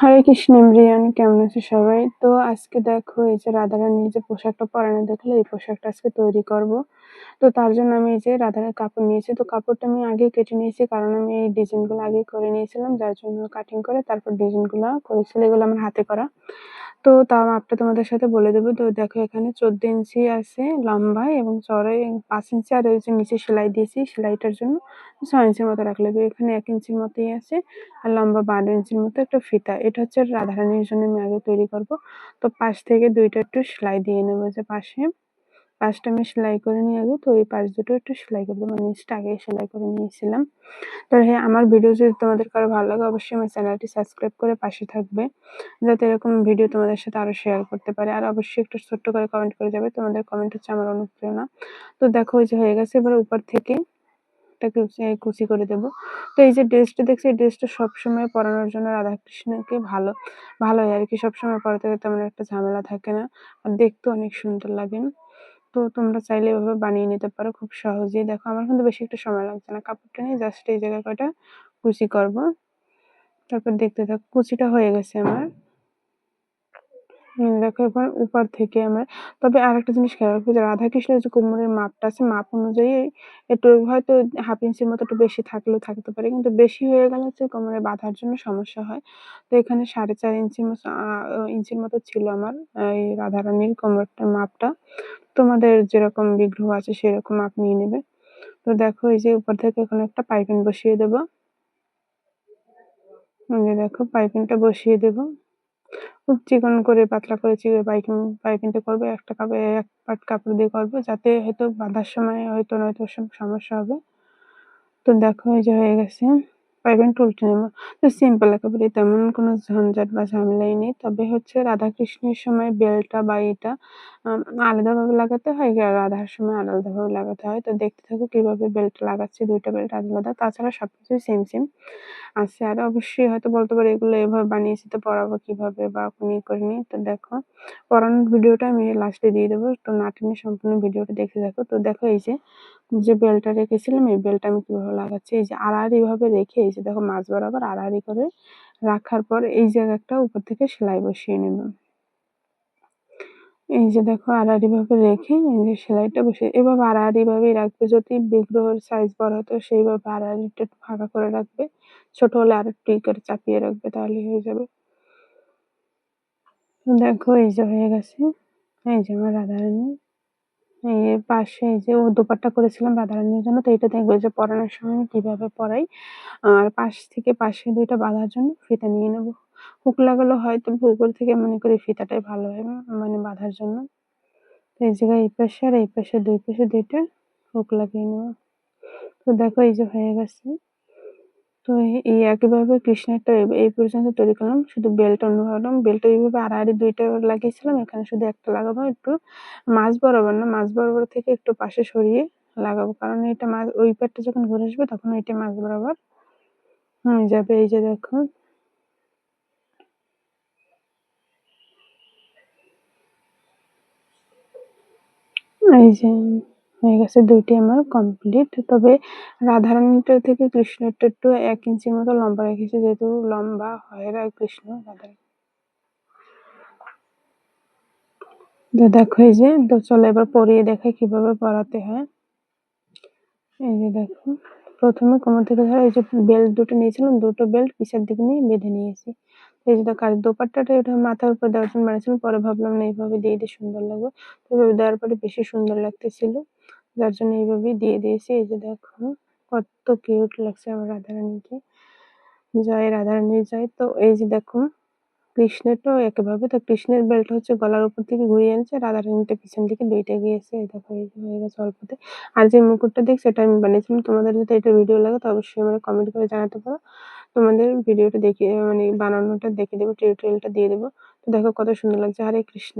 হরে কৃষ্ণ ইমরিয়ান কেমন আছে সবাই? তো আজকে দেখো, এই যে রাধারানীর যে পোশাকটা পরানো দেখলে, এই পোশাকটা আজকে তৈরি করব। তো তার জন্য আমি এই যে রাধারানীর কাপড় নিয়েছি। তো কাপড়টা আমি আগে কেটে নিয়েছি, কারণ আমি এই ডিজাইনগুলো আগে করে নিয়েছিলাম, যার জন্য কাটিং করে তারপর ডিজাইনগুলো করেছিল এগুলো আমার হাতে করা। তো তাও মাপটা তোমাদের সাথে বলে দেবো। তো দেখো এখানে চোদ্দ ইঞ্চি আছে লম্বায় এবং চড়াই পাঁচ ইঞ্চি আর ওই যে নিচে সেলাই দিয়েছি সেলাইটার জন্য ছয় ইঞ্চির মতো রাখলে এখানে এক ইঞ্চির মতোই আছে আর লম্বা বারো ইঞ্চির মতো একটা ফিতা। এটা হচ্ছে রাধারানীর জন্য আমি আগে তৈরি করব। তো পাশ থেকে দুইটা একটু সেলাই দিয়ে নেব যে পাশে। পাঁচটা আমি সেলাই করে নিয়ে আগে তো এই পাঁচ দুটো একটু সেলাই করে দেবো। নিচটা আগে সেলাই করে নিয়েছিলাম। তো হ্যাঁ আমার ভিডিও যদি তোমাদের কারও ভালো লাগে, অবশ্যই আমার চ্যানেলটি সাবস্ক্রাইব করে পাশে থাকবে। যাতে এরকম ভিডিও তোমাদের সাথে আরও শেয়ার করতে পারে। আর অবশ্যই একটু ছোট্ট করে কমেন্ট করে যাবে। তোমাদের কমেন্ট হচ্ছে আমার অনুপ্রেরণা। তো দেখো, ওই যে হয়ে গেছে। এবার উপর থেকে এটাকে কুচি করে দেব। তো এই যে ড্রেসটা দেখছি, এই ড্রেসটা সবসময় পরানোর জন্য রাধাকৃষ্ণকে ভালো ভালো হয় আর কি সবসময় পরাতে তেমন একটা ঝামেলা থাকে না। আর দেখতে অনেক সুন্দর লাগে তো তোমরা চাইলে এভাবে বানিয়ে নিতে পারো খুব সহজেই। দেখো, আমার কিন্তু বেশি একটা সময় লাগছে না। কাপড়টা নিয়ে জাস্ট এই জায়গায় কয়টা কুচি করব। তারপর দেখতে থাক, কুচিটা হয়ে গেছে আমার। দেখো, এবার উপর থেকে আমরা। তবে আর একটা জিনিস খেয়াল রাখব যে রাধা কৃষ্ণের যে কোমরের মাপটা আছে, মাপ অনুযায়ী একটু হয়তো হাফ ইঞ্চির মতো একটু বেশি থাকলেও থাকতে পারে, কিন্তু বেশি হয়ে গেলে হচ্ছে কোমরে বাঁধার জন্য সমস্যা হয়। তো এখানে সাড়ে চার ইঞ্চির মতো ইঞ্চির মতো ছিল আমার এই রাধারানীর কোমরটার মাপটা। তোমাদের যেরকম বিগ্রহ আছে সেরকম মাপ নিয়ে নেবে। তো দেখো, এই যে উপর থেকে এখানে একটা পাইপিং বসিয়ে দেবো। দেখো, পাইপিংটা বসিয়ে দেবো। খুব চিকন করে পাতলা করে চিড়ে পাইপিং পাইপিংটা করবে, একটা কাপে, এক পাট কাপড় দিয়ে করব, যাতে হয়তো বাঁধার সময় হয়তো নয়তো সমস্যা হবে। তো দেখো, এই যে হয়ে গেছে। পাইপিংটা উল্টে নেব তো সিম্পল একেবারে তেমন কোনো ঝঞ্ঝাট বা ঝামেলাই নেই। তবে হচ্ছে রাধা কৃষ্ণের সময় বেলটা বা এটা আলাদাভাবে লাগাতে হয় রাধার সময় আলাদাভাবে লাগাতে হয়। তো দেখতে থাকো কীভাবে বেল্ট লাগাচ্ছি। দুইটা বেল্ট আলাদা। তাছাড়া সব কিছুই সেম সেম আছে আর অবশ্যই হয়তো বলতে পারি এগুলো এভাবে বানিয়েছি তো পড়াবো কীভাবে বা কোনো ই করিনি তো দেখো, পড়ানোর ভিডিওটা আমি লাস্টে দিয়ে দেবো। তো না টেনে সম্পূর্ণ ভিডিওটা দেখে দেখো তো দেখো এই যে যে বেলটা রেখেছিলাম, এই বেলটা আমি কীভাবে লাগাচ্ছি? এই যে আড়াআড়ি ভাবে রেখে, এই যে দেখো মাছ বরাবর আড়াআড়ি করে রাখার পর এই জায়গাটা উপর থেকে সেলাই বসিয়ে নেব। এই যে দেখো আড়াআড়ি ভাবে রেখে এই যে সেলাইটা বসে এভাবে আড়াআড়ি ভাবেই রাখবে। যদি বিগ্রহের সাইজ বড় হতো, সেইভাবে আড়াআড়িটা একটু ফাঁকা করে রাখবে। ছোট হলে আর একটু করে চাপিয়ে রাখবে তাহলে হয়ে যাবে। দেখো এই যে হয়ে গেছে। এই যে আমার রাধারানী এই পাশে যে ও দোপাট্টা করেছিলাম রাধারানীর জন্য, তো এটা দেখব যে পরানোর সময় আমি কীভাবে পরাই। আর পাশ থেকে পাশে দুইটা বাঁধার জন্য ফিতা নিয়ে নেব। হুক লাগালো হয়তো ভূগোল থেকে মনে করি ফিতাটাই ভালো হয় মানে বাঁধার জন্য। তো এই জায়গায় এই পাশে আর এই পাশে দুই পাশে দুইটা হুক লাগিয়ে নেব। তো দেখো এই যে হয়ে গেছে। তো এই একইভাবে কৃষ্ণেরটা এই পর্যন্ত তৈরি করলাম। শুধু বেল্ট অন্য করলাম বেল্ট এইভাবে আড়াআড়ি দুইটা লাগিয়েছিলাম। এখানে শুধু একটা লাগাবো একটু। মাছ বরাবর না, মাছ বরাবর থেকে একটু পাশে সরিয়ে লাগাবো। কারণ এটা মাছ, ওই পাটটা যখন ঘুরে আসবে তখন এটা মাছ বরাবর হয়ে যাবে। এই যে দেখো। এই যে। হয়ে গেছে দুইটি আমার কমপ্লিট তবে রাধারানীটা থেকে কৃষ্ণটা একটু এক ইঞ্চির মতো লম্বা রেখেছি, যেহেতু লম্বা হয় কৃষ্ণ রাধারানী। তো দেখো এই যে, তো চলো এবার পরিয়ে দেখাই কীভাবে পরাতে হয়। এই যে দেখো, প্রথমে কোমর থেকে ধরে এই যে বেল্ট দুটো নিয়েছিলাম, দুটো বেল্ট পিছের দিকে নিয়ে বেঁধে নিয়েছি। এই যে দেখো, আর দোপাট্টাটা এটা মাথার উপর দেওয়ার জন্য বানিয়েছিলাম, পরে ভাবলাম না এইভাবে দিয়ে দিয়ে সুন্দর লাগবে। তো দেওয়ার পরে বেশি সুন্দর লাগতেছিল। যার জন্য এইভাবেই দিয়ে দিয়েছি। এই যে দেখো, কত কিউট লাগছে আমার রাধারানীকে। জয় রাধারানী জয়। তো এই যে দেখো কৃষ্ণেরটাও একইভাবে তো কৃষ্ণের বেল্ট হচ্ছে গলার উপর থেকে ঘুরিয়ে আনছে রাধারানীটা পিছন দিকে দুইটা গিয়েছে। দেখো, এই হয়ে গেছে অল্পতে। আর যে মুকুটটা দেখছি, এটা আমি বানিয়েছিলাম। তোমাদের যদি এটা ভিডিও লাগে, তো অবশ্যই আমরা কমেন্ট করে জানাতে পারো। তোমাদের ভিডিওটা দেখে মানে বানানোটা দেখে দেবো টিউটোরিয়ালটা দিয়ে দেবো। তো দেখো কত সুন্দর লাগছে। হরে কৃষ্ণ।